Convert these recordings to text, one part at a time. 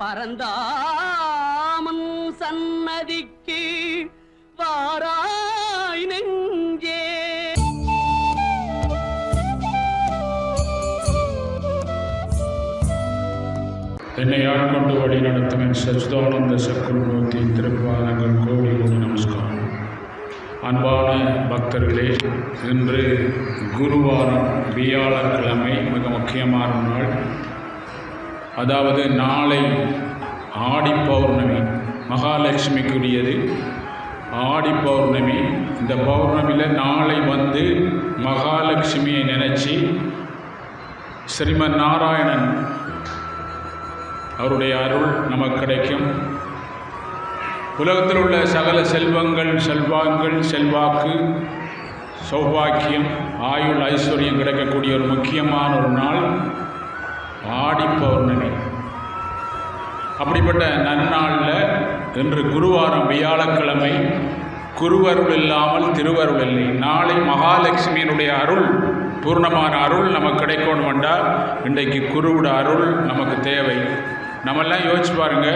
பரந்தாமன் சன்னதிக்கு வாராய் நெஞ்சே. என்னை ஆட்கொண்டு வழி நடத்தும் என் சச்சிதானந்த சக்குருமூர்த்தி திருப்பாதங்கள் கோடி கோடி நமஸ்காரம். அன்பான பக்தர்களே இன்று குருவாரம் வியாழக்கிழமை மிக முக்கியமான நாள். அதாவது நாளை ஆடி பௌர்ணமி மகாலட்சுமிக்குரியது. ஆடி பௌர்ணமி இந்த பௌர்ணமியில் நாளை வந்து மகாலட்சுமியை நினச்சி ஸ்ரீமன் நாராயணன் அவருடைய அருள் நமக்கு கிடைக்கும். உலகத்தில் உள்ள சகல செல்வங்கள் செல்வாங்கள் செல்வாக்கு சௌபாக்கியம் ஆயுள் ஐஸ்வர்யம் கிடைக்கக்கூடிய ஒரு முக்கியமான ஒரு நாள். ஆடி பௌர்ணமி அப்படிப்பட்ட நன்னாளில் இன்று குருவாரம் வியாழக்கிழமை குருவருள் இல்லாமல் திருவருள் இல்லை நாளை மகாலட்சுமியினுடைய அருள் பூர்ணமான அருள் நமக்கு கிடைக்கணும் என்றால் இன்றைக்கு குருவோட அருள் நமக்கு தேவை. நம்மெல்லாம் யோசிச்சு பாருங்க.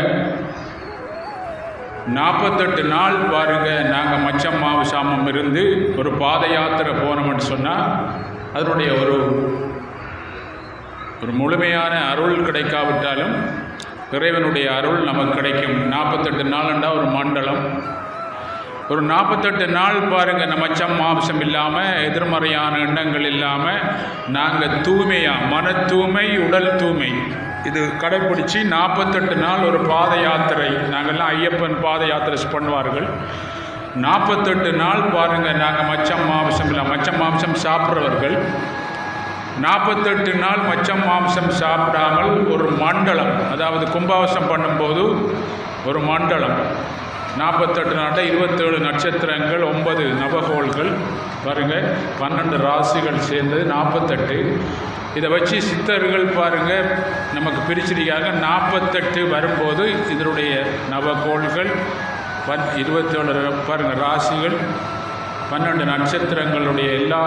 நாற்பத்தெட்டு நாள் பாருங்க நாங்கள் மச்சம் மாவு சாமம் இருந்து ஒரு பாத யாத்திரை போனோம்னு சொன்னால் அதனுடைய ஒரு ஒரு முழுமையான அருள் கிடைக்காவிட்டாலும் இறைவனுடைய அருள் நமக்கு கிடைக்கும். நாற்பத்தெட்டு நாளுண்டா ஒரு மண்டலம். ஒரு நாற்பத்தெட்டு நாள் பாருங்கள் நம்ம மச்சம் மாம்சம் இல்லாமல் எதிர்மறையான எண்ணங்கள் இல்லாமல் நாங்கள் தூய்மையாக மன தூய்மை உடல் தூய்மை. இது கடைப்பிடிச்சி நாற்பத்தெட்டு நாள் ஒரு பாத யாத்திரை. நாங்கள்லாம் ஐயப்பன் பாத யாத்திரை பண்ணுவார்கள். நாற்பத்தெட்டு நாள் பாருங்கள் நாங்கள் மச்சம் மாம்சம் இல்லை மச்சம் மாம்சம் சாப்பிட்றவர்கள். நாற்பத்தெட்டு நாள் மச்சம் மாம்சம் சாப்பிடாமல் ஒரு மண்டலம் அதாவது கும்பாவசம் பண்ணும்போது ஒரு மண்டலம். நாற்பத்தெட்டு நாட்டை இருபத்தேழு நட்சத்திரங்கள் ஒன்பது நவகோள்கள் பாருங்கள் பன்னெண்டு ராசிகள் சேர்ந்தது நாற்பத்தெட்டு இதை வச்சு சித்தர்கள் பாருங்கள் நமக்கு பிரிச்சிருக்காங்க. நாற்பத்தெட்டு வரும்போது இதனுடைய நவகோள்கள் பன் இருபத்தேழு பாருங்கள் ராசிகள் பன்னெண்டு நட்சத்திரங்களுடைய எல்லா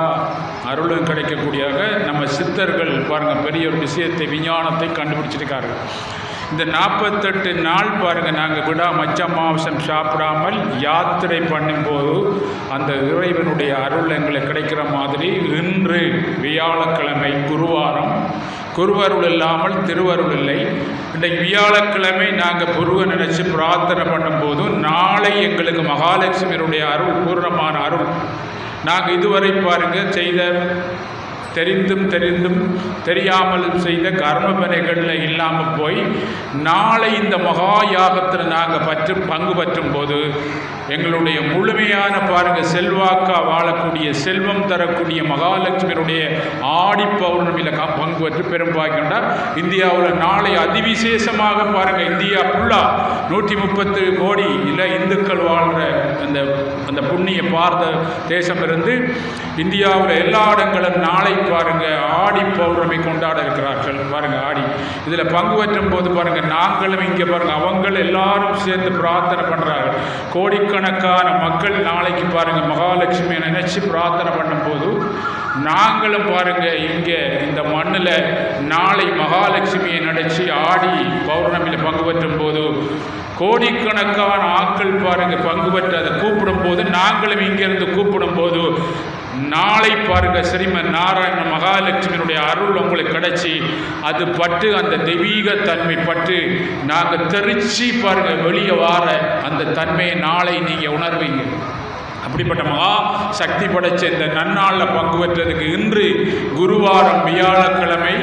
அருளும் கிடைக்கக்கூடியதாக நம்ம சித்தர்கள் பாருங்கள் பெரிய ஒரு விஷயத்தை விஞ்ஞானத்தை கண்டுபிடிச்சிருக்காரு இந்த நாற்பத்தெட்டு நாள் பாருங்கள் நாங்கள் விடா மச்ச மாம்சம் சாப்பிடாமல் யாத்திரை பண்ணும்போது அந்த இறைவனுடைய அருள் எங்களுக்கு கிடைக்கிற மாதிரி இன்று வியாழக்கிழமை குருவாரம் குருவருள் இல்லாமல் திருவருள் இல்லை. இன்றைக்கு வியாழக்கிழமை நாங்கள் குருவை நினச்சி பிரார்த்தனை பண்ணும்போதும் நாளை எங்களுக்கு மகாலட்சுமியருடைய அருள் பூர்ணமான அருள். நாங்கள் இதுவரை பாருங்கள் செய்த தெரிந்தும் தெரிந்தும் தெரியாமல் செய்த கர்மபனைகளில் இல்லாமல் போய் நாளை இந்த மகா யாகத்தில் நாங்கள் பற்று பங்கு பற்றும் போது எங்களுடைய முழுமையான பாருங்க செல்வாக்கா வாழக்கூடிய செல்வம் தரக்கூடிய மகாலட்சுமியினுடைய ஆடி பௌர்ணமியில் பங்கு பற்றி பெரும்பாக்கின்றா இந்தியாவில் நாளை அதிவிசேஷமாக பாருங்க இந்தியா ஃபுல்லாக நூற்றி முப்பத்து கோடி இல்லை இந்துக்கள் வாழ்கிற அந்த அந்த புண்ணிய பாரத தேசம் இருந்து இந்தியாவில் எல்லா இடங்களும் நாளை பாருங்க ஆடி பௌர்ணமி கொண்டாட இருக்கிறார்கள். பாருங்க ஆடி. இதில் பங்கு பெற்றும் போது பாருங்க நாங்களும் இங்கே பாருங்க அவங்களும் எல்லாரும் சேர்ந்து பிரார்த்தனை பண்றாங்க. கோடிக்கணக்கான மக்கள் நாளைக்கு பாருங்க மகாலட்சுமியை நினைச்சு பிரார்த்தனை பண்ணும்போது நாங்களும் பாருங்க இங்கே இந்த மண்ணில் நாளை மகாலட்சுமியை நினைச்சு ஆடி பௌர்ணமியில் பங்கு பெற்றும் போது கோடிக்கணக்கான ஆட்கள் பாருங்க பங்கு பெற்று அதை கூப்பிடும் போது நாங்களும் இங்கிருந்து கூப்பிடும் போது நாளை பாருங்க ஸ்ரீமன் நாராயண மகாலட்சுமியினுடைய அருள் உங்களுக்கு கிடைச்சி அது பட்டு அந்த தெய்வீக தன்மை பட்டு நாங்கள் தெரிச்சு பாருங்க வெளியே வார அந்த தன்மையை நாளை நீங்கள் உணர்வீங்க. அப்படிப்பட்ட மகா சக்தி படைச்ச இந்த நன்னாளில் பங்கு பெற்றதுக்கு இன்று குருவாரம் வியாழக்கிழமை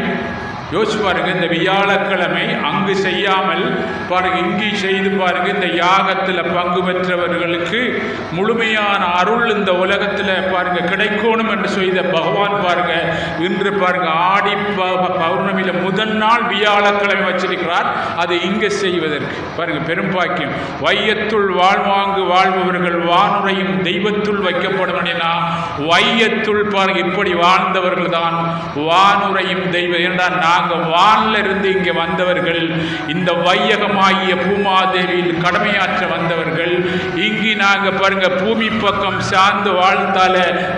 யோசிச்சு பாருங்க இந்த வியாழக்கிழமை அங்கு செய்யாமல் பாருங்க இங்கே செய்து பாருங்க இந்த யாகத்தில் பங்கு பெற்றவர்களுக்கு முழுமையான அருள் இந்த உலகத்தில் பாருங்க கிடைக்கணும் என்று செய்த பகவான் பாருங்க இன்று பாருங்க ஆடி பௌர்ணமியில் முதல் நாள் வியாழக்கிழமை வச்சிருக்கிறார். அதை இங்கே செய்வதற்கு பாருங்க பெரும்பாக்கியம் வையத்துள் வாழ்வாங்கு வாழ்பவர்கள் வானுரையும் தெய்வத்துள் வைக்கப்படும் என வையத்துள் பாருங்க இப்படி வாழ்ந்தவர்கள் தான் வானுரையும் தெய்வம் என்றால் நாங்கள் வானில் இருந்து இங்கே வந்தவர்கள் இந்த வையகமாகிய பூமாதேவியில் கடமையாற்ற வந்தவர்கள் இங்கு நாங்கள் பாருங்க பூமி பக்கம் சார்ந்து வாழ்ந்தால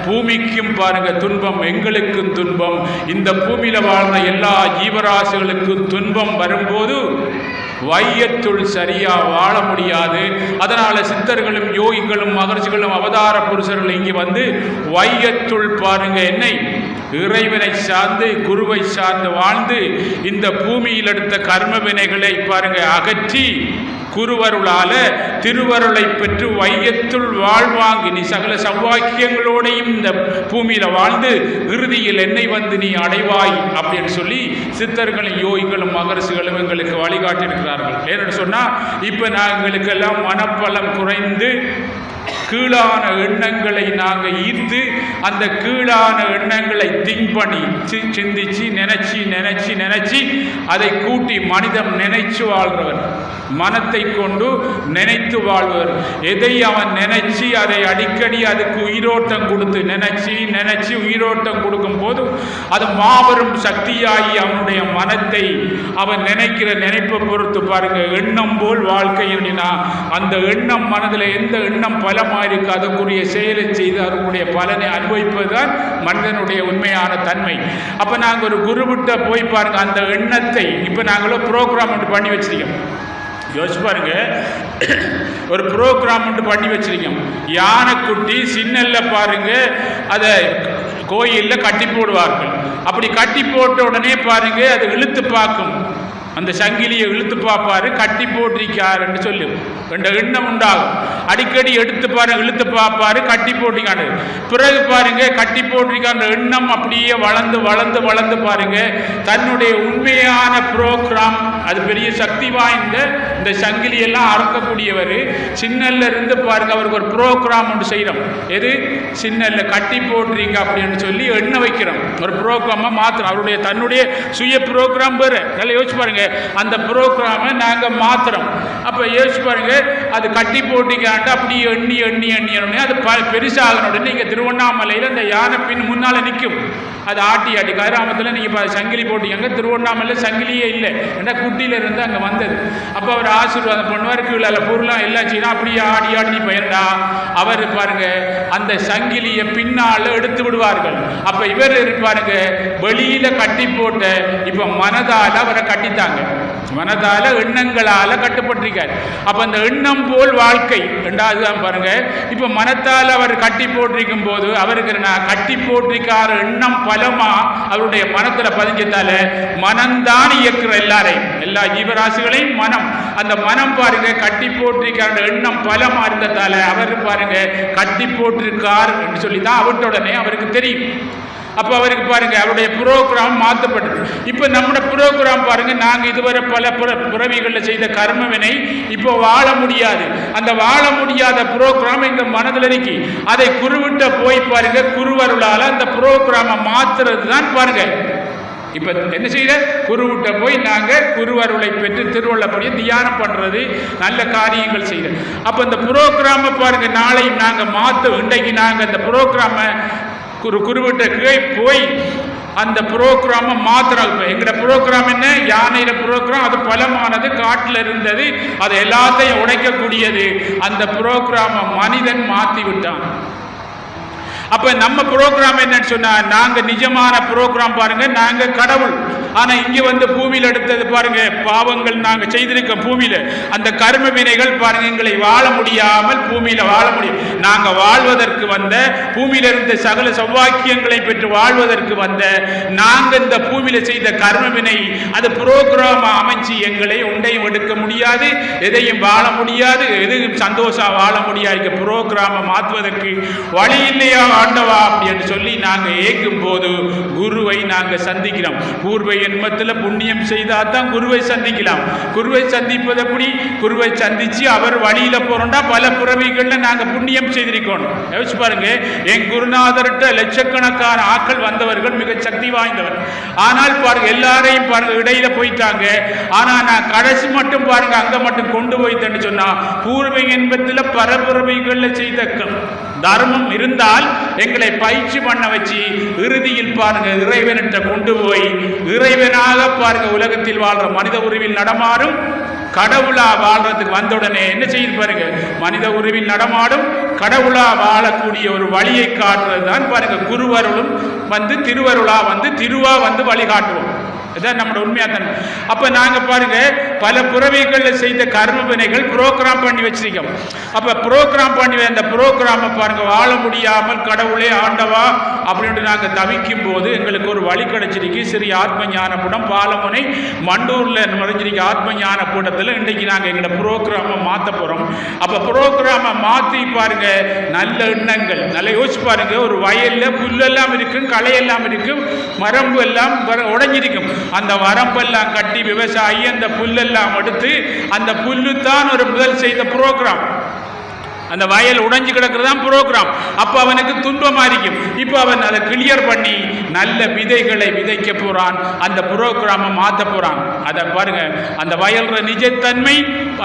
பூமிக்கும் பாருங்க துன்பம் எங்களுக்கும் துன்பம். இந்த பூமியில் வாழ்ந்த எல்லா ஜீவராசிகளுக்கும் துன்பம் வரும்போது வையத்துள் சரியா வாழ முடியாது. அதனால சித்தர்களும் யோகிகளும் மகர்ஷிகளும் அவதார புருஷர்கள் இங்கே வந்து வையத்துள் பாருங்க என்னை. இறைவனை சார்ந்து குருவை சார்ந்து வாழ்ந்து இந்த பூமியில் எடுத்த கர்ம வினைகளை பாருங்க அகற்றி குருவருளால திருவருளை பெற்று வையத்துள் வாழ்வாங்கி நீ சகல சௌவாக்கியங்களோடையும் இந்த பூமியில வாழ்ந்து இறுதியில் என்னை வந்து நீ அடைவாய் அப்படின்னு சொல்லி சித்தர்களும் யோகிகளும் மகரசுகளும் எங்களுக்கு வழிகாட்டியிருக்கிறார்கள். ஏன்னு சொன்னா இப்ப எல்லாம் மனப்பலம் குறைந்து கீழான எண்ணங்களை நாங்கள் ஈர்த்து அந்த கீழான எண்ணங்களை திங்க் பண்ணி சி- சிந்திச்சு நினைச்சு நினைச்சு நினைச்சு அதை கூட்டி மனிதன் நினைச்சு வாழ்றவன் மனத்தை கொண்டு நினைத்து வாழ்வர். எதை அவன் நினைச்சு அதை அடிக்கடி அதுக்கு உயிரோட்டம் கொடுத்து நினைச்சு நினைச்சு உயிரோட்டம் கொடுக்கும் போது அது மாபெரும் சக்தியாகி அவனுடைய மனத்தை அவன் நினைக்கிற நினைப்பை பொறுத்து பாருங்க. எண்ணம் போல் வாழ்க்கை அப்படின்னா அந்த எண்ணம் மனதில் எந்த எண்ணம் பலமாக இருக்கு அதுக்குரிய செயலை செய்து அதற்குரிய பலனை அனுபவிப்பது தான் மனிதனுடைய உண்மையான தன்மை. அப்போ நாங்கள் ஒரு குருவிட்ட போய் பாருங்க அந்த எண்ணத்தை இப்போ நாங்களும் ப்ரோக்ராம் பண்ணி வச்சிருக்கோம். யோசிச்சு பாருங்க. ஒரு ப்ரோக்ராம் பண்ணி வச்சிருக்கோம். யானைக்குட்டி சின்னல்ல பாருங்க அதை கோயிலில் கட்டி போடுவார்கள். அப்படி கட்டி போட்ட உடனே பாருங்க அது இழுத்து பார்க்கும். அந்த சங்கிலியை இழுத்து பார்ப்பாரு கட்டி போட்டிருக்காருன்னு சொல்லி. என்ற எண்ணம் உண்டாகும். அடிக்கடி எடுத்து பாருங்க இழுத்து பார்ப்பாரு கட்டி போட்டிருக்காரு. பிறகு பாருங்க கட்டி போட்டிருக்க அந்த எண்ணம் அப்படியே வளர்ந்து வளர்ந்து வளர்ந்து பாருங்க. தன்னுடைய உண்மையான ப்ரோக்ராம் அது பெரிய சக்தி வாய்ந்த இந்த சங்கிலியெல்லாம் அறக்கக்கூடியவர். சின்னல்ல இருந்து பாருங்க அவருக்கு ஒரு ப்ரோக்ராம் ஒன்று செய்கிறோம் எது? சின்னல்ல கட்டி போட்டுறீங்க அப்படின்னு சொல்லி எண்ண வைக்கிறோம். ஒரு ப்ரோக்ராமாக மாத்திரம் அவருடைய தன்னுடைய சுய ப்ரோக்ராம் பேர் நல்லா யோசிச்சு பாருங்க. அந்த ப்ரோக்ராமை நாங்கள் மாத்துறோம். அப்போ யோசிச்சு பாருங்க அது கட்டி போட்டிக்காண்டு அப்படி எண்ணி எண்ணி எண்ணி எண்ணி அது ப பெருசாகன உடனே இங்கே திருவண்ணாமலையில் அந்த யானை பின் முன்னால் நிற்கும் அது ஆட்டி ஆட்டி. கதிராமத்தில் நீங்கள் இப்போ சங்கிலி போட்டீங்க திருவண்ணாமலையில் சங்கிலியே இல்லை. ஏன்னா குட்டியிலேருந்து அங்கே வந்தது. அப்போ அவர் ஆசீர்வாதம் பண்ணுவார் கீழே பொருளாக எல்லாம் செய்யணும் அப்படியே ஆடி ஆடி நீ அவர் பாருங்க அந்த சங்கிலியை பின்னால் எடுத்து விடுவார்கள். அப்போ இவர் இருப்பாருங்க வெளியில் கட்டி போட்ட இப்போ மனதால் அவரை கட்டித்தாங்க. மனதால எண்ணங்களால கட்டுப்பட்டிருக்கார். அப்ப அந்த எண்ணம் போல் வாழ்க்கை ரெண்டாவது தான் பாருங்க. இப்ப மனத்தால் அவர் கட்டி போட்டிருக்கும் போது அவருக்கு என்ன கட்டி போட்டிருக்கார் எண்ணம் பலமா அவருடைய மனத்துல பதிஞ்சதால மனம்தான் இயக்குற எல்லாரையும் எல்லா ஜீவராசிகளையும் மனம். அந்த மனம் பாருங்க கட்டி போட்டிருக்கார எண்ணம் பலமா இருந்ததால அவர் பாருங்க கட்டி போட்டிருக்கார் என்று சொல்லி தான் அவர்கிட்ட அவருக்கு தெரியும். அப்போ அவருக்கு பாருங்கள் அவருடைய ப்ரோக்ராம் மாற்றப்பட்டது இப்போ நம்மளோட ப்ரோக்ராம் பாருங்கள் நாங்கள் இதுவரை பல புற புறவிகளில் செய்த கர்மவினை இப்போ வாழ முடியாது. அந்த வாழ முடியாத புரோகிராம் எங்கள் மனதில் இருக்கு அதை குருவிட்ட போய் பாருங்க குருவருளால் அந்த ப்ரோக்ராமை மாற்றுறது தான் பாருங்கள் இப்போ என்ன செய்யற? குருவிட்ட போய் நாங்கள் குருவருளை பெற்று திருவள்ளப்படியே தியானம் பண்ணுறது நல்ல காரியங்கள் செய்யற. அப்போ இந்த ப்ரோக்ராமை பாருங்க நாளை நாங்கள் மாற்ற இன்றைக்கு நாங்கள் இந்த ப்ரோக்ராமை குரு குறிப்பிட்ட கீழே போய் அந்த ப்ரோக்ராமை மாத்திரம் இப்போ எங்களோட ப்ரோக்ராம் என்ன? யானையில ப்ரோக்ராம். அது பலமானது காட்டில் இருந்தது. அது எல்லாத்தையும் உடைக்கக்கூடியது. அந்த ப்ரோக்ராமை மனிதன் மாற்றி விட்டான். அப்ப நம்ம ப்ரோக்ராம் என்னன்னு சொன்னா நாங்க நிஜமான ப்ரோக்ராம் பாருங்க நாங்க கடவுள். ஆனா இங்க வந்து பூமியில எடுத்தது பாருங்க பாவங்கள் நாங்க செய்திருக்க பூமியில. அந்த கர்ம வினைகள் பாருங்க எங்களை வாழ முடியாமல் பூமியில வாழ முடியும். நாங்க வாழ்வதற்கு வந்த பூமியில இருந்த சகல சௌவாக்கியங்களை பெற்று வாழ்வதற்கு வந்த நாங்க இந்த பூமியில செய்த கர்ம வினை அது ப்ரோக்ராம் அமைச்சு எங்களை உண்டையும் எடுக்க முடியாது எதையும் வாழ முடியாது எதையும் சந்தோஷம் வாழ முடியாது. புரோகிராம மாற்றுவதற்கு வழி இல்லையா? ஆண்டவா அப்படின்னு சொல்லி நாங்கள் ஏக்கும் போது குருவை நாங்கள் சந்திக்கிறோம். பூர்வ எண்மத்தில் புண்ணியம் செய்தால் தான் குருவை சந்திக்கலாம். குருவை சந்திப்பது எப்படி? குருவை சந்திச்சு அவர் வழியில போறோம்னா பல புறவிகளில் நாங்கள் புண்ணியம் செய்திருக்கோம். யோசிச்சு பாருங்க என் குருநாதர்கிட்ட லட்சக்கணக்கான ஆட்கள் வந்தவர்கள் மிக சக்தி வாய்ந்தவர். ஆனால் பாருங்க எல்லாரையும் பாருங்க இடையில போயிட்டாங்க. ஆனா நான் கடைசி மட்டும் பாருங்க அங்க மட்டும் கொண்டு போய்த்தேன்னு சொன்னா பூர்வ என்பத்தில் பரபுறவைகளில் செய்த க- தர்மம் இருந்தால் எங்களை பயிற்சி பண்ண வச்சு இறுதியில் பாருங்க இறைவனிட்ட கொண்டு போய் இறைவனாக பாருங்க உலகத்தில் வாழ்ற மனித உருவில் நடமாறும் கடவுளா வாழ்றதுக்கு வந்தவுடனே என்ன செய்யுது பாருங்க? மனித உருவில் நடமாடும் கடவுளா வாழக்கூடிய ஒரு வழியை காட்டுறது தான் பாருங்க குருவருளும் வந்து திருவருளா வந்து திருவா வந்து வழிகாட்டுவோம். இதான் நம்மளோட உண்மையாக தன்மை அப்ப நாங்க பாருங்க பல புறவைகள்ல செய்த கர்ம வினைகள் ப்ரோக்ராம் பண்ணி வச்சிருக்கோம். அப்ப ப்ரோக்ராம் பண்ணி அந்த ப்ரோக்ராமை பாருங்க வாழ முடியாமல் கடவுளே ஆண்டவா அப்படின்ட்டு நாங்க தவிக்கும் போது எங்களுக்கு ஒரு வழி கிடைச்சிருக்கு. சிறிய ஆத்ம ஞான பாலமுனை மண்டூர்ல நுழைஞ்சிருக்க ஆத்ம ஞான கூட்டத்தில் இன்றைக்கு நாங்க எங்களோட ப்ரோக்ராமை மாத்த போறோம். அப்ப ப்ரோக்ராமை மாத்தி பாருங்க நல்ல எண்ணங்கள். நல்லா யோசிச்சு பாருங்க ஒரு வயல்ல புல்லெல்லாம் இருக்கும் களையெல்லாம் இருக்கும் மரம்பு எல்லாம் வர- அந்த வரம்பெல்லாம் கட்டி விவசாயி அந்த புல்லெல்லாம் எடுத்து அந்த புல்லு தான் ஒரு முதல் செய்த ப்ரோக்ராம். அந்த வயல் உடைஞ்சு கிடக்கிறது தான் ப்ரோக்ராம் அப்போ அவனுக்கு துன்பமாக இருக்கும். இப்போ அவன் அதை கிளியர் பண்ணி நல்ல விதைகளை விதைக்க போகிறான் அந்த ப்ரோக்ராமை மாற்ற போகிறான் அதை பாருங்க அந்த வயல்ற நிஜத்தன்மை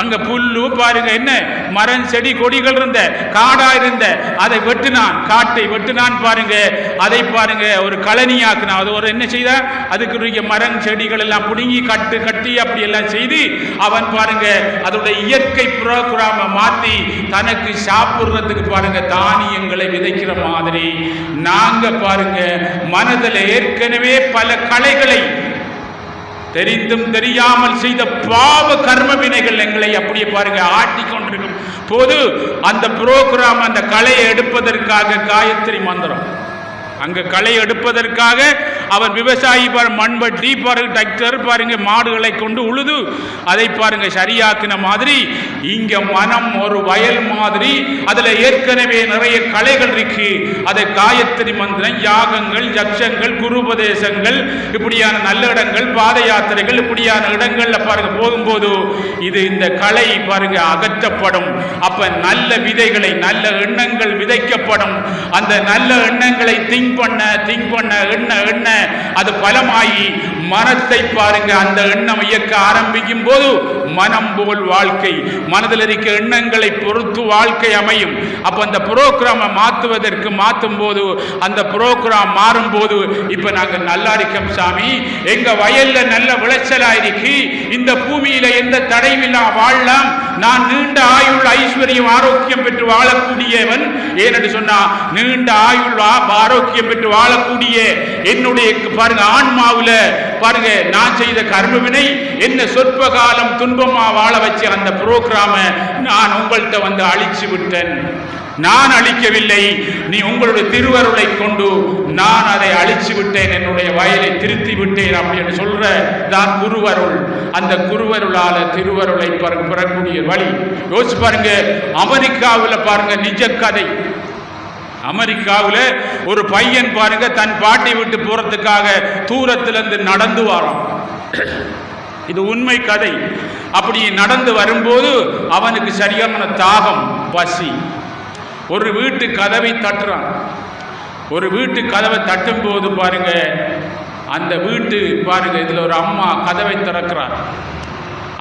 அங்கே புல்லு பாருங்க என்ன? மரம் செடி கொடிகள் இருந்த காடாக இருந்த அதை வெட்டினான். காட்டை வெட்டினான் பாருங்க. அதை பாருங்க ஒரு கழனியாக்குனான் அது ஒரு என்ன செய்த? அதுக்கு மரம் செடிகள் எல்லாம் பிடுங்கி கட்டு கட்டி அப்படி எல்லாம் செய்து அவன் பாருங்க அதோட இயற்கை ப்ரோக்ராமை மாற்றி தனக்கு சாப்பிடுறதுக்கு பாருங்க தானியங்களை விதைக்கிற மாதிரி. நாங்க பாருங்க மனதில் ஏற்கனவே பல கலைகளை தெரிந்தும் தெரியாமல் செய்த பாவ கர்ம வினைகள் எங்களை அப்படியே பாருங்க ஆட்டி கொண்டிருக்கும் போது அந்த புரோகிராம் அந்த கலையை எடுப்பதற்காக காயத்ரி மந்திரம். அங்கே களை எடுப்பதற்காக அவர் விவசாயி பாரு மண்வெட்டி பாருங்க டிராக்டர் பாருங்க மாடுகளை கொண்டு உழுது அதை பாருங்க சரியாக்கின மாதிரி இங்க மனம் ஒரு வயல் மாதிரி அதுல ஏற்கனவே நிறைய கலைகள் இருக்கு. அதை காயத்ரி மந்திரம் யாகங்கள் யக்ஷங்கள் குருபதேசங்கள் இப்படியான நல்ல இடங்கள் பாத யாத்திரைகள் இப்படியான இடங்கள்ல பாருங்க போகும்போது இது இந்த கலை பாருங்க அகற்றப்படும். அப்ப நல்ல விதைகளை நல்ல எண்ணங்கள் விதைக்கப்படும். அந்த நல்ல எண்ணங்களை திங்க பண்ண திங்க் பண்ண எண்ண எண்ண. அது பலமாயி மனத்தை பாருங்க அந்த எண்ணம் இயக்க ஆரம்பிக்கும் போது மனம் போல் வாழ்க்கை. மனதில் இருக்க எண்ணங்களை பொறுத்து வாழ்க்கை அமையும். அப்ப அந்த புரோகிராமை மாற்றுவதற்கு மாற்றும் போது அந்த புரோகிராம் மாறும் போது இப்ப நாங்க நல்லா இருக்கோம் சாமி. எங்க வயல்ல நல்ல விளைச்சலா இருக்கு. இந்த பூமியில எந்த தடையும் இல்லாம வாழலாம். நான் நீண்ட ஆயுள் ஐஸ்வர்யம் ஆரோக்கியம் பெற்று வாழக்கூடியவன். ஏனென்று சொன்னா நீண்ட ஆயுள் ஆரோக்கியம் பெற்று வாழக்கூடிய என்னுடைய பாருங்க ஆன்மாவுல பாருங்க நான் செய்த கர்மவினை என்ன சொற்ப காலம் துன்பமா வாழ வச்ச அந்த புரோகிராம நான் உங்கள்கிட்ட வந்து அழிச்சு விட்டேன். நான் அழிக்கவில்லை. நீ உங்களுடைய திருவருளை கொண்டு நான் அதை அழிச்சு விட்டேன் என்னுடைய வயலை திருத்தி விட்டேன் அப்படின்னு சொல்ற தான் குருவருள். அந்த குருவருளால திருவருளை பெறக்கூடிய வழி. யோசிச்சு பாருங்க அமெரிக்காவில் பாருங்க நிஜ கதை. அமெரிக்காவில் ஒரு பையன் பாருங்க தன் பாட்டி விட்டு போறதுக்காக தூரத்திலிருந்து நடந்து வரான். இது உண்மை கதை. அப்படி நடந்து வரும்போது அவனுக்கு சரியான தாகம் பசி. ஒரு வீட்டு கதவை தட்டுறான். ஒரு வீட்டு கதவை தட்டும் போது பாருங்க அந்த வீட்டு பாருங்க இதுல ஒரு அம்மா கதவை திறக்கிறார்.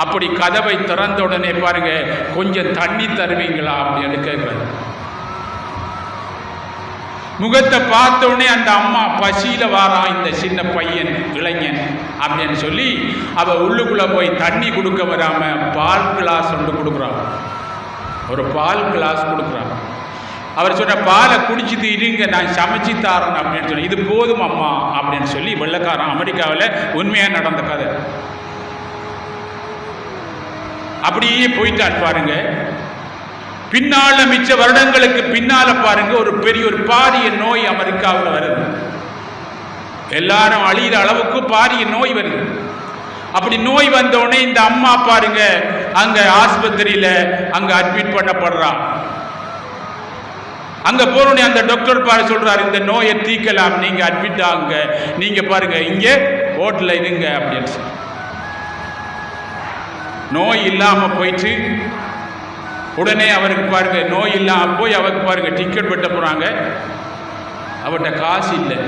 அப்படி கதவை திறந்த உடனே பாருங்க கொஞ்சம் தண்ணி தருவீங்களா அப்படின்னு கேட்குறாரு முகத்தை பார்த்த உடனே அந்த அம்மா பசியில வாரான் இந்த சின்ன பையன் இளைஞன் அப்படின்னு சொல்லி அவ உள்ளுக்குள்ள போய் தண்ணி கொடுக்க வராம பால் கிளாஸ் ஒன்று கொடுக்குறான். ஒரு பால் கிளாஸ் கொடுக்குறான். அவர் சொன்ன பாலை குடிச்சிட்டு இருங்க நான் சமைச்சு தாரேன் அப்படின்னு சொல்லி இது போதும் அம்மா அப்படின்னு சொல்லி வெள்ளக்காரன் அமெரிக்காவில் உண்மையாக நடந்த கதை. அப்படியே போயிட்டான் பாருங்க. பின்னால மிச்ச வருடங்களுக்கு பின்னால பாருங்க ஒரு பெரிய ஒரு பாரிய நோய் அமெரிக்காவில் வருது. எல்லாரும் அழியிற அளவுக்கு பாரிய நோய் வருது. அப்படி நோய் வந்த உடனே இந்த அம்மா பாருங்க அங்க ஆஸ்பத்திரியில அங்க அட்மிட் பண்ணப்படுறான் அங்க போறோடனே அந்த டாக்டர் பாரு சொல்றாரு இந்த நோயை தீக்கலாம் நீங்க அட்மிட் ஆகுங்க. நீங்க பாருங்க இங்க ஹோட்டல்ல இருங்க அப்படின்னு சொல்லி. நோய் இல்லாம போயிட்டு உடனே அவருக்கு பாருங்க நோய் இல்லாம போய் அவருக்கு பாருங்க டிக்கெட் வெட்ட போறாங்க. அவர்கிட்ட காசு இல்லை.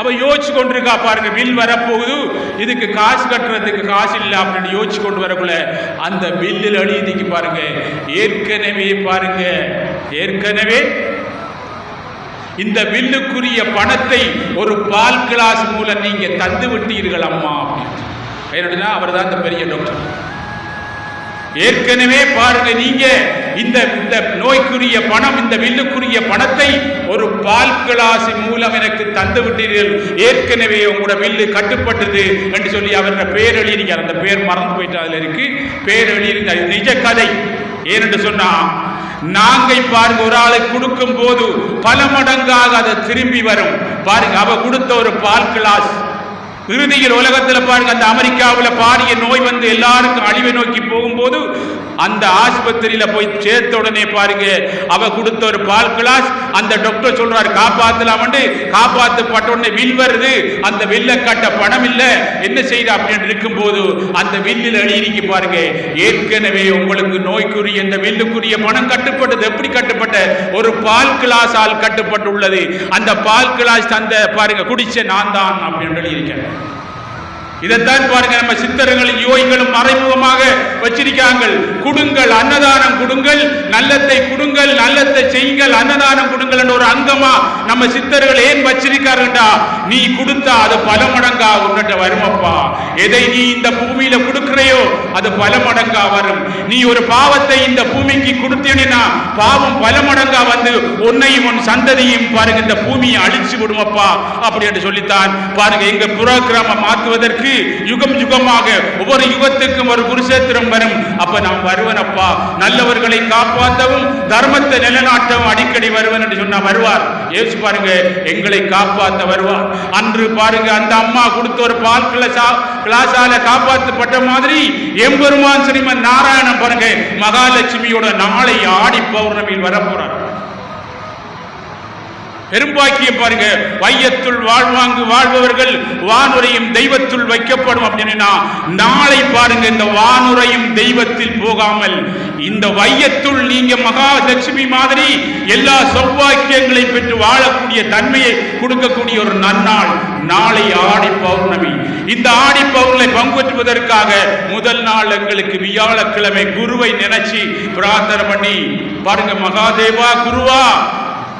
அவ யோசிச்சு கொண்டிருக்கா பாருங்க பில் வரப்போகுது. இதுக்கு காசு கட்டுறதுக்கு காசு இல்லை அப்படின்னு யோசிச்சு கொண்டு வரக்குள்ள அந்த பில்லில் எழுதிக்கு பாருங்க. ஏற்கனவே பாருங்க ஏற்கனவே இந்த பில்லுக்குரிய பணத்தை ஒரு பால் கிளாஸ் மூலம் நீங்க தந்து விட்டீர்கள் அம்மா அப்படின்னு. அவர் தான் இந்த பெரிய டாக்டர் ஏற்கனவே பாருங்க நீங்க இந்த இந்த நோய்க்குரிய பணம் இந்த வில்லுக்குரிய பணத்தை ஒரு பால் கிளாசி மூலம் எனக்கு தந்து விட்டீர்கள். ஏற்கனவே உங்களோட வில்லு கட்டுப்பட்டது என்று சொல்லி அவரோட பேரழி நீங்க அந்த பேர் மறந்து போயிட்டு அதுல இருக்கு. பேர் நிஜ கதை. ஏனென்று சொன்னா நாங்கள் பாருங்க ஒரு ஆளை கொடுக்கும் போது பல மடங்காக அதை திரும்பி வரும். பாருங்க அவ கொடுத்த ஒரு பால் கிளாஸ். இறுதியில் உலகத்தில் பாருங்க அந்த அமெரிக்காவில் பாரிய நோய் வந்து எல்லாருக்கும் அழிவை நோக்கி போகும்போது அந்த ஆஸ்பத்திரியில போய் சேர்த்த உடனே பாருங்க அவ கொடுத்த ஒரு பால் கிளாஸ் அந்த டாக்டர் சொல்றாரு காப்பாத்தலாம் பட்ட உடனே வில் வருது. அந்த வில்ல கட்ட பணம் இல்ல. என்ன செய்ய அப்படின்னு இருக்கும்போது அந்த வில்லில் எழுதிக்கு பாருங்க ஏற்கனவே உங்களுக்கு நோய்க்குரிய இந்த வில்லுக்குரிய பணம் கட்டுப்பட்டது. எப்படி கட்டுப்பட்ட? ஒரு பால் கிளாஸால் கட்டுப்பட்டுள்ளது. அந்த பால் கிளாஸ் தந்த பாருங்க குடிச்ச நான் தான் அப்படின்னு எழுதியிருக்கேன் இதைத்தான் பாருங்க நம்ம சித்தர்களும் யோகிகளும் மறைமுகமாக வச்சிருக்காங்க குடுங்கள் அன்னதானம் குடுங்கள் நல்லத்தை குடுங்கள் நல்லத்தை செய்யுங்கள் அன்னதானம் கொடுங்கள் என்ற ஒரு அங்கமா நம்ம சித்தர்கள் ஏன் வச்சிருக்காருண்டா? நீ கொடுத்தா அது பல மடங்கா உன்னிட்ட வருமப்பா. எதை நீ இந்த பூமியில கொடுக்கிறையோ அது பல மடங்கா வரும். நீ ஒரு பாவத்தை இந்த பூமிக்கு கொடுத்தீனா பாவம் பல மடங்கா வந்து உன்னையும் உன் சந்ததியும் பாருங்க இந்த பூமியை அழிச்சு விடுமப்பா. அப்படி என்று சொல்லித்தான். பாருங்க எங்க புறக்கிராமம் மாற்றுவதற்கு யுகம் யுகமாக ஒவ்வொரு யுகத்துக்கும் ஒரு குருசேத்திரம் வரும். அப்ப நம்ம வருவனப்பா. நல்லவர்களை காப்பாற்றவும் தர்மத்தை நிலைநாட்டவும் அடிக்கடி வருவன் என்று சொன்னா வருவார். ஏசு பாருங்க எங்களை காப்பாற்ற வருவார். அன்று பாருங்க அந்த அம்மா கொடுத்த ஒரு பால் கிளாஸா கிளாஸால காப்பாற்றப்பட்ட மாதிரி எம்பெருமான் ஸ்ரீமன் நாராயணன் பாருங்க மகாலட்சுமியோட நாளை ஆடி பௌர்ணமியில் வரப்போறார். பெரும்பாக்கியம் பாருங்க. வையத்துள் வாழ்வாங்கு வாழ்பவர்கள் வானுரையும் தெய்வத்துள் வைக்கப்படும் அப்படின்னா நாளை பாருங்க இந்த வானுரையும் தெய்வத்தில் போகாமல் இந்த வையத்துள் நீங்க மகாலட்சுமி மாதிரி எல்லா சௌபாக்கியங்களை பெற்று வாழக்கூடிய தன்மையை கொடுக்கக்கூடிய ஒரு நன்னாள் நாளை ஆடி பௌர்ணமி. இந்த ஆடி பௌர்ணமி பங்குற்றுவதற்காக முதல் நாள் எங்களுக்கு வியாழக்கிழமை குருவை நினைச்சு பிரார்த்தனை பண்ணி பாருங்க மகாதேவா குருவா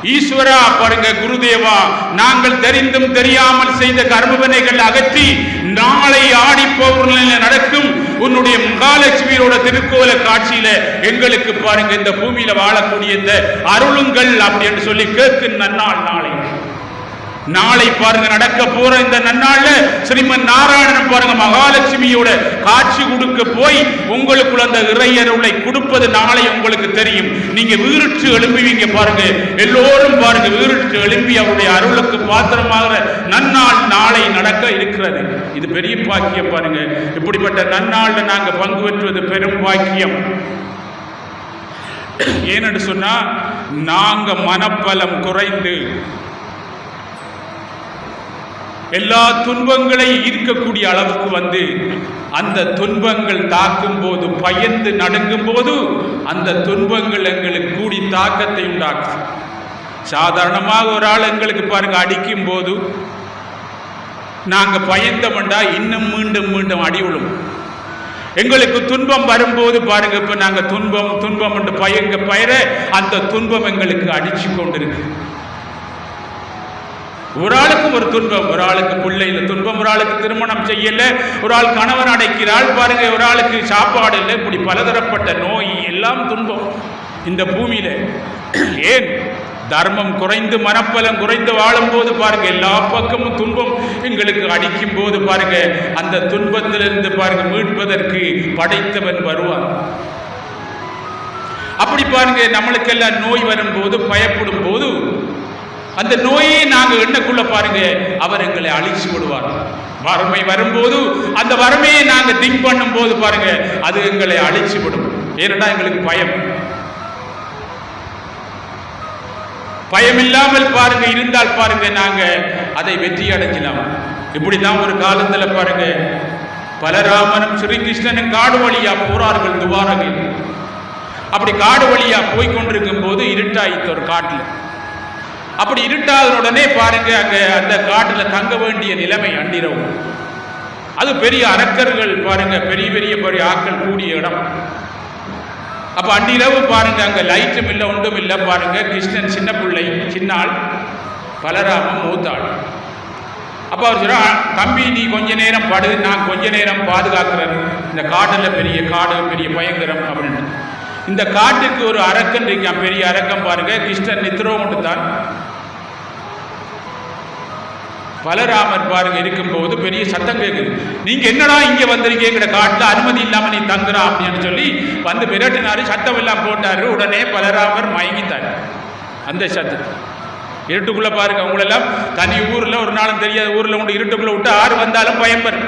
ஈஸ்வரா பாருங்க குருதேவா. நாங்கள் தெரிந்தும் தெரியாமல் செய்த கர்மவினைகள் அகற்றி நாளை ஆடி பௌர்ணமி நடக்கும் உன்னுடைய மகாலட்சுமியோட திருக்கோல காட்சியில எங்களுக்கு பாருங்க இந்த பூமியில வாழக்கூடிய இந்த அருளுங்கள் அப்படின்னு சொல்லி கேட்கும் நன்னாள் நாளை. நாளை பாருங்க நடக்க போற இந்த நன்னாள்ல ஸ்ரீமன் நாராயணன் பாருங்க மகாலட்சுமியோட காட்சி கொடுக்க போய் உங்களுக்குள்ள அந்த இறையருளை கொடுப்பது நாளை உங்களுக்கு தெரியும். நீங்க வீருற்று எழும்புவீங்க பாருங்க எல்லோரும் பாருங்க வீருற்று எழும்பி அவருடைய அருளுக்கு பாத்திரமாகிற நன்னாள் நாளை நடக்க இருக்கிறது. இது பெரிய பாக்கியம் பாருங்க இப்படிப்பட்ட நன்னாள்ல நாங்க பங்கு பெற்றுவது பெரும் பாக்கியம். ஏன்னு சொன்னா நாங்க மனப்பலம் குறைந்து எல்லா துன்பங்களை ஈர்க்கக்கூடிய அளவுக்கு வந்து அந்த துன்பங்கள் தாக்கும் போது பயந்து நடக்கும் போது அந்த துன்பங்கள் எங்களுக்கு கூடி தாக்கத்தை உண்டாக்கும் சாதாரணமாக ஒரு ஆள் எங்களுக்கு பாருங்க அடிக்கும் போது நாங்கள் பயந்தோம்டா இன்னும் மீண்டும் மீண்டும் அடி விழும். எங்களுக்கு துன்பம் வரும்போது பாருங்க இப்போ நாங்கள் துன்பம் துன்பம் என்று பயங்க பயிர அந்த துன்பம் எங்களுக்கு அடிச்சு கொண்டிருக்கு ஒரு ஆளுக்கு ஒரு துன்பம் ஒரு ஆளுக்கு பிள்ளையில துன்பம் ஒரு ஆளுக்கு திருமணம் செய்யல ஒரு ஆள் கணவன் அடைக்கிறாள் பாருங்க ஒரு ஆளுக்கு சாப்பாடு இல்லை இப்படி பலதரப்பட்ட நோய் எல்லாம் துன்பம். இந்த பூமியில ஏன் தர்மம் குறைந்து மனப்பலம் குறைந்து வாழும்போது பாருங்க எல்லா பக்கமும் துன்பம். எங்களுக்கு அடிக்கும் போது பாருங்க அந்த துன்பத்திலிருந்து பாருங்க மீட்பதற்கு படைத்தவன் வருவான். அப்படி பாருங்க நம்மளுக்கெல்லாம் நோய் வரும்போது பயப்படும் போது அந்த நோயை நாங்கள் எண்ணக்குள்ள பாருங்க அவர் எங்களை அழிச்சு விடுவார். வறுமை வரும்போது அந்த வறுமையை நாங்கள் திங்க் பண்ணும் போது பாருங்க அது எங்களை அழிச்சு விடும். ஏனடா எங்களுக்கு பயம்? பயம் இல்லாமல் பாருங்க இருந்தால் பாருங்க நாங்க அதை வெற்றி அடைஞ்சலாம் இப்படிதான் ஒரு காலத்துல பாருங்க பலராமனும் ஸ்ரீகிருஷ்ணனும் காடு வழியா போறார்கள் துவாரங்கள் அப்படி காடு வழியா போய் கொண்டிருக்கும் போது இருட்டாயித்த ஒரு காட்டுல. அப்படி இருட்டாத உடனே பாருங்க அங்க அந்த காட்டுல தங்க வேண்டிய நிலைமை அண்டிரவும். அது பெரிய அரக்கர்கள் பாருங்க பெரிய பெரிய பெரிய ஆட்கள் கூடிய இடம். அப்ப அன்றிரவு பாருங்க அங்க லைட்டும் இல்லை ஒன்றும் இல்லை பாருங்க. கிருஷ்ணன் சின்ன பிள்ளை சின்னாள் பலராமம் மூத்தாள். அப்போ அவர் சொல்றா தம்பி நீ கொஞ்ச நேரம் படு நான் கொஞ்ச நேரம் பாதுகாக்கிறேன். இந்த காட்டில் பெரிய காடு பெரிய பயங்கரம் அப்படின்னு. இந்த காட்டுக்கு ஒரு அரக்கன் இருக்கான் பெரிய அரக்கம் பாருங்க கிருஷ்ணன் நித்திரோம் தான் பலராமர் பாருங்க இருக்கும்போது பெரிய சத்தம் கேட்குது நீங்க என்னடா இங்க வந்திருக்கீங்கிற காட்டுல அனுமதி இல்லாம நீ தங்குறா அப்படின்னு சொல்லி வந்து மிரட்டினாரு சத்தம் எல்லாம் போட்டாரு. உடனே பலராமர் மயங்கித்தார் அந்த சத்தம் இருட்டுக்குள்ள பாருங்க அவங்களெல்லாம் தனி ஊர்ல ஒரு நாளும் தெரியாத ஊர்ல உண்டு இருட்டுக்குள்ள விட்டு ஆறு வந்தாலும் பயம்பர்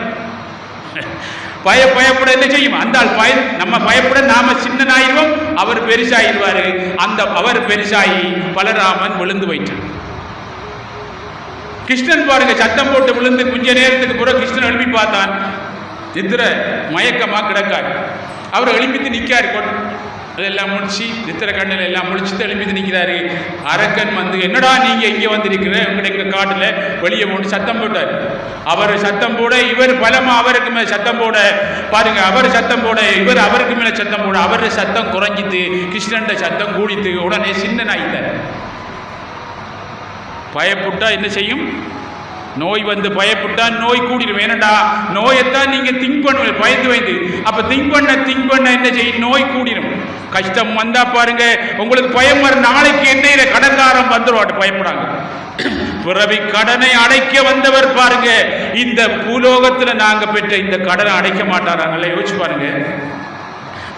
பய பயப்பட என்ன செய்யும்? அந்த ஆள் பய நம்ம பயப்பட நாம சின்னனாயிருவோம் அவர் பெருசாயிருவாரு அந்த அவர் பெருசாகி பலராமன் விழுந்து போயிட்டார். கிருஷ்ணன் பாருங்க சத்தம் போட்டு விழுந்து கொஞ்ச நேரத்துக்கு பிறகு கிருஷ்ணன் எழுப்பி பார்த்தான். நித்திர மயக்கமா கிடக்கார். அவர் எழுப்பித்து நிற்காரு அதெல்லாம் முடிச்சு நித்திர கண்ணில் எல்லாம் முடிச்சுட்டு எழுப்பித்து நிற்கிறாரு அரக்கன் வந்து என்னடா நீங்கள் இங்கே வந்திருக்கிற? உங்களை எங்க காட்டில் வெளியே போட்டு சத்தம் போட்டார். அவர் சத்தம் போட இவர் பலமாக அவருக்கு மேலே சத்தம் போட. பாருங்க அவர் சத்தம் போட இவர் அவருக்கு மேலே சத்தம் போட. அவர் சத்தம் குறைஞ்சித்து கிருஷ்ணன் சத்தம் கூடித்து உடனே சின்னனாயிட்டார். பயப்புட்டா என்ன செய்யும்? நோய் வந்து பயப்பட்டா நோய் கூடிடும். ஏனடா? நோயைத்தான் நீங்க திங்க் பண்ணுவீங்க பயந்து வைந்து அப்ப திங்க் பண்ண திங்க் பண்ண என்ன செய்யும்? நோய் கூடிடும். கஷ்டம் வந்தா பாருங்க உங்களுக்கு பயம் வர நாளைக்கு என்ன கடன்காரம் வந்துருவாட்டு பயப்படாங்க. பிறவி கடனை அடைக்க வந்தவர் பாருங்க இந்த பூலோகத்துல நாங்க பெற்ற இந்த கடனை அடைக்க மாட்டாராங்கல்ல? யோசிச்சு பாருங்க.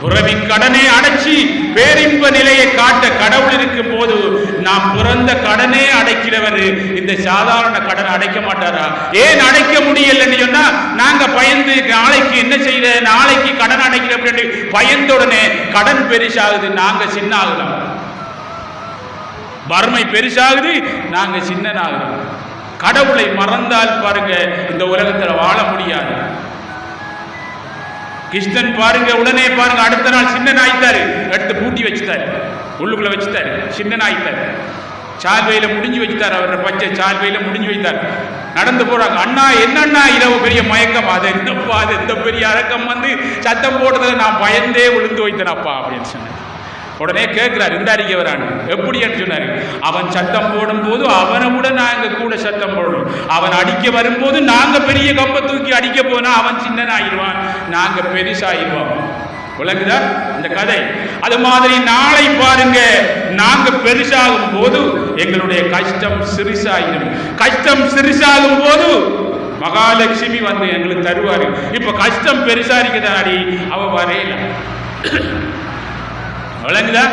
பிறவி கடனை அடைச்சி பேரின்ப நிலையை காட்ட கடவுள் இருக்கும் போது நாம் பிறந்த கடனே அடைக்கிறவர் இந்த சாதாரண கடன் அடைக்க மாட்டாரா? ஏன் அடைக்க முடியலன்னு சொன்னா நாங்க பயந்து நாளைக்கு என்ன செய்யற நாளைக்கு கடன் அடைக்கிற அப்படின்னு பயந்தவுடனே கடன் பெருசாகுது நாங்க சின்ன ஆகலாம் வறுமை பெருசாகுது நாங்க சின்னனாகிறோம். கடவுளை மறந்தால் பாருங்க இந்த உலகத்துல வாழ முடியாது. கிருஷ்ணன் பாருங்க உடனே பாருங்க அடுத்த நாள் சின்ன ஆயிட்டாரு. எடுத்து பூட்டி வச்சுட்டாரு. உள்ளுக்குள்ள வச்சுட்டாரு. சின்ன ஆயிட்டாரு. சால்வையில முடிஞ்சு வச்சுட்டார் அவர் பச்சை சால்வையில முடிஞ்சு வைத்தார் நடந்து போறாங்க. அண்ணா என்னண்ணா இரவு பெரிய மயக்கம்? அது என்னப்பா அது இந்த பெரிய அரக்கம் வந்து சத்தம் போடுறதுல நான் பயந்தே விழுந்து வைத்தனப்பா அப்படின்னு சொன்னேன் உடனே கேட்கிறார் இந்த அறிக்கவரான் எப்படின்னு சொன்னாரு. அவன் சத்தம் போடும்போது அவனை விட நாங்க கூட சத்தம் போடணும். அவன் அடிக்க வரும்போது நாங்க பெரிய கம்பை தூக்கி அடிக்க போனா அவன் சின்னனாயிருவான் நாங்க பெருசாயிருவோம் விளங்குதா இந்த கதை. அது மாதிரி நாளை பாருங்க. நாங்க பெருசாகும் போது எங்களுடைய கஷ்டம் சிறுசாயிடும். கஷ்டம் சிறுசாகும் போது மகாலட்சுமி வந்து எங்களுக்கு தருவாரு. இப்ப கஷ்டம் பெருசா இருக்குதாடி? அவ வரையில. விளங்குதா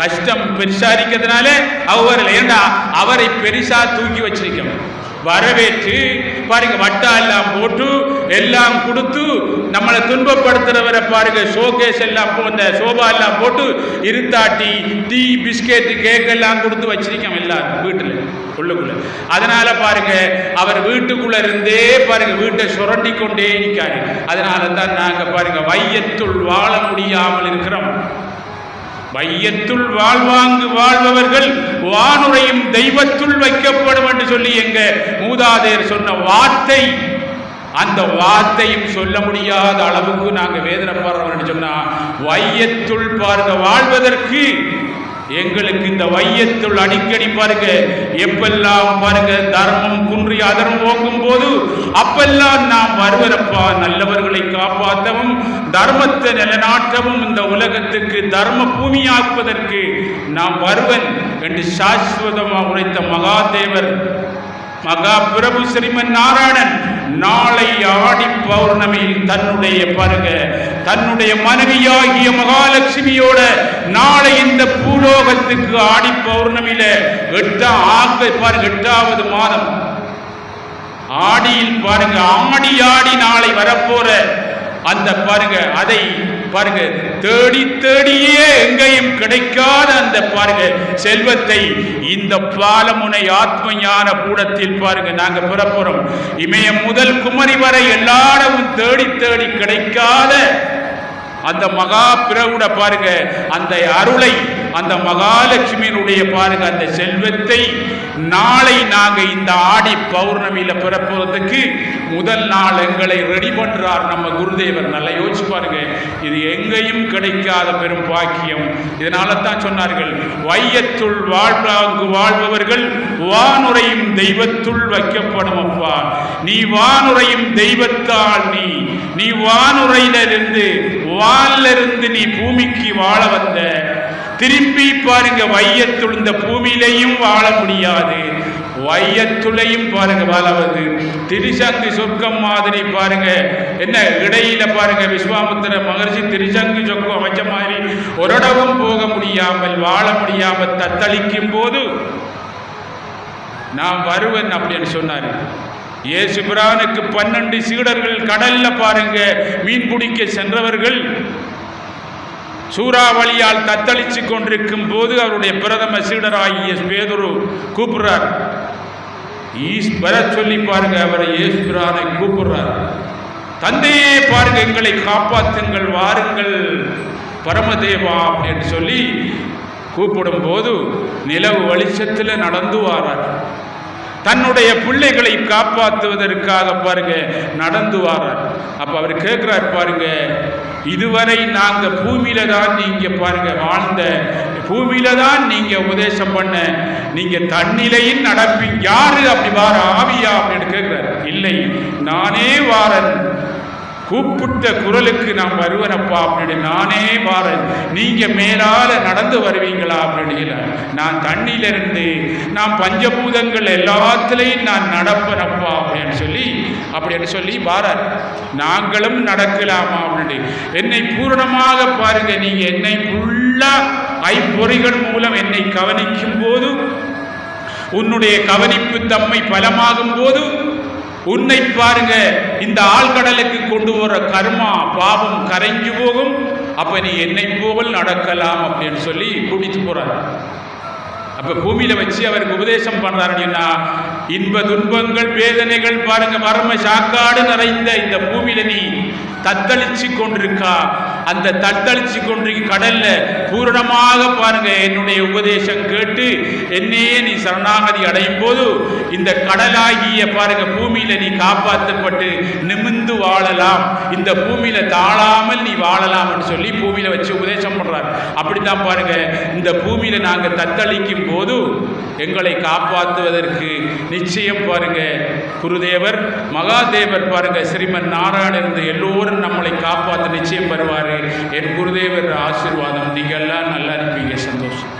கஷ்டம் பெருசா இருக்கிறதுனால அவர் ஏண்டா அவரை பெருசா தூக்கி வச்சிருக்கோம் வரவேற்று பாருங்க வட்டா எல்லாம் போட்டு எல்லாம் கொடுத்து நம்மளை துன்பப்படுத்துறவரை பாருங்க ஷோகேஸ் எல்லாம் போந்த சோபா எல்லாம் போட்டு இருத்தாட்டி டீ பிஸ்கெட் கேக் எல்லாம் கொடுத்து வச்சிருக்கோம் எல்லாரும் வீட்டில் உள்ளுக்குள்ள. அதனால பாருங்க அவர் வீட்டுக்குள்ள இருந்தே பாருங்க வீட்டை சுரண்டி கொண்டே நிற்காரு அதனால தான் நாங்க பாருங்க வையத்துள் வாழ முடியாமல் இருக்கிறோம். வையத்துள் வாழ்வாங்கு வாழ்பவர்கள் வானுரையும் தெய்வத்துள் வைக்கப்படும் என்று சொல்லி எங்க மூதாதையர் சொன்ன வார்த்தை அந்த வார்த்தையும் சொல்ல முடியாத அளவுக்கு நாங்கள் வேதனை பாடுறோம் சொன்னா வையத்துள் பாருங்க வாழ்வதற்கு எங்களுக்கு இந்த வையத்துள் அடிக்கடி பாருங்க. எப்பெல்லாம் பாருங்க தர்மம் குன்றி அதர்மம் போக்கும் போது அப்பெல்லாம் நாம் வருவரப்பா நல்லவர்களை காப்பாற்றவும் தர்மத்தை நிலநாட்டவும் இந்த உலகத்துக்கு தர்ம பூமியாக்குவதற்கு நாம் வருவன் என்று சாஸ்வதமாக உரைத்த மகாதேவர் மகா பிரபு ஸ்ரீமன் நாராயணன் நாளை ஆடி பௌர்ணமியில் தன்னுடைய பாருங்க தன்னுடைய மனைவியாகிய மகாலட்சுமியோட நாளை இந்த பூலோகத்துக்கு ஆடி பௌர்ணமியில எட்டா ஆக பாருங்க எட்டாவது மாதம். ஆடியில் பாருங்க ஆடி ஆடி நாளை வரப்போற அந்த பாருங்க அதை பாருங்க தேடி தேடியே எங்கேயும் கிடைக்காத அந்த பாருங்க செல்வத்தை இந்த பாலமுனை ஆத்ம ஞான கூடத்தில் பாருங்க நாங்க பெறப்போறோம். இமயம் முதல் குமரி வரை எல்லாரும் தேடி தேடி கிடைக்காத அந்த மகா பிரவுட பாருங்க அந்த அருளை அந்த மகாலட்சுமியினுடைய பாருங்க அந்த செல்வத்தை நாளை நாங்க இந்த ஆடி பௌர்ணமியில பிறப்புறதுக்கு முதல் நாள் எங்களை ரெடி பண்றார் நம்ம குருதேவர். நல்லா யோசிச்சு பாருங்க இது எங்கேயும் கிடைக்காத பெரும் பாக்கியம். இதனால தான் சொன்னார்கள் வையத்துள் வாழ்வாங்கு வாழ்பவர்கள் வானுரையும் தெய்வத்துள் வைக்கப்படும் அப்பா நீ வானுரையும் தெய்வத்தால் நீ நீ வானுரையிலிருந்து வானிலிருந்து நீ பூமிக்கு வாழ வந்த திரும்பி பாருங்க வையத்துள் இந்த பூமியிலையும் வாழ முடியாது. வையத்துளையும் பாருங்க வாழவது திரிசங்கு சொர்க்கம் மாதிரி பாருங்க. என்ன இடையில பாருங்க விஸ்வாமுத்திர மகர்ஷி திரிசங்கு சொர்க்கம் அமைச்ச மாதிரி ஒருடவும் போக முடியாமல் வாழ முடியாமல் தத்தளிக்கும் போது நான் வருவேன் அப்படின்னு சொன்னார். இயேசு பிரானுக்கு பன்னெண்டு சீடர்கள் கடல்ல பாருங்க மீன் பிடிக்க சென்றவர்கள். சூறாவளியால் தத்தளிச்சு கொண்டிருக்கும் போது அவருடைய பிரதம சீடராகிய பேதுரு கூப்பிடுறார். ஈஸ்வர சொல்லி பாருங்க அவரை இயேசு பிரானை கூப்பிடுறார். தந்தையே பாருங்க எங்களை காப்பாற்றுங்கள் வாருங்கள் பரமதேவா என்று சொல்லி கூப்பிடும் போது நிலவு வெளிச்சத்தில் நடந்து வாரார். தன்னுடைய பிள்ளைகளை காப்பாற்றுவதற்காக பாருங்க நடந்து வாரார். அப்ப அவர் கேட்கிறார் பாருங்க இதுவரை நாங்க பூமியில தான் நீங்க பாருங்க வாழ்ந்த பூமியில தான் நீங்க உபதேசம் பண்ண நீங்க தன்னிலையில் நடப்பீங்க. யாரு அப்படி வார? ஆவியா அப்படின்னு கேட்கிறார். இல்லை நானே வாரன். கூப்பிட்ட குரலுக்கு நான் வருவனப்பா அப்படின்னு நானே வாரன் நீங்க மேலால நடந்து வருவீங்களா அப்படின்னு நான் தண்ணியில இருந்து நான் பஞ்சபூதங்கள் எல்லாத்துலேயும் நான் நடப்பனப்பா அப்படின்னு சொல்லி அப்படின்னு சொல்லி வாரார் நாங்களும் நடக்கலாமா அப்படின்னு. என்னை பூரணமாக பாருங்க. நீங்க என்னை ஃபுல்லா ஐப்பொறிகள் மூலம் என்னை கவனிக்கும் போது உன்னுடைய கவனிப்பு தம்மை பலமாகும் போது உன்னை பாருங்க இந்த ஆழ்கடலுக்கு கொண்டு வர கர்மா பாவம் கரைஞ்சு போகும். அப்ப நீ என்னை போல் நடக்கலாம் அப்படின்னு சொல்லி கூட்டிட்டு போறாரு. அப்ப பூமியில வச்சு அவருக்கு உபதேசம் பண்றாருன்னா இன்ப துன்பங்கள் வேதனைகள் பாருங்க மர்ம சாக்காடு நிறைந்த இந்த பூமியில நீ தத்தளிச்சு கொண்டிருக்கா. அந்த தத்தளிச்சு கொண்டிருக்க கடல்ல பூரணமாக பாருங்க என்னுடைய உபதேசம் கேட்டு என்னையே நீ சரணாகதி அடையும் போது இந்த கடலாகிய பாருங்க பூமியில நீ காப்பாற்றப்பட்டு நிமிந்து வாழலாம். இந்த பூமியில தாழாமல் நீ வாழலாம்னு சொல்லி பூமியில வச்சு உபதேசம் பண்றார். அப்படித்தான் பாருங்க இந்த பூமியில நாங்க தத்தளிக்கும் போது எங்களை காப்பாற்றுவதற்கு நிச்சயம் பாருங்க குருதேவர் மகாதேவர் பாருங்க ஸ்ரீமன் நாராயணன் இருந்து எல்லோரும் நம்மளை காப்பாற்ற நிச்சயம் வருவார். இருக்கிறார்கள் என் குருதேவர் ஆசீர்வாதம். நீங்கள்லாம் நல்லா இருப்பீங்க. சந்தோஷம்.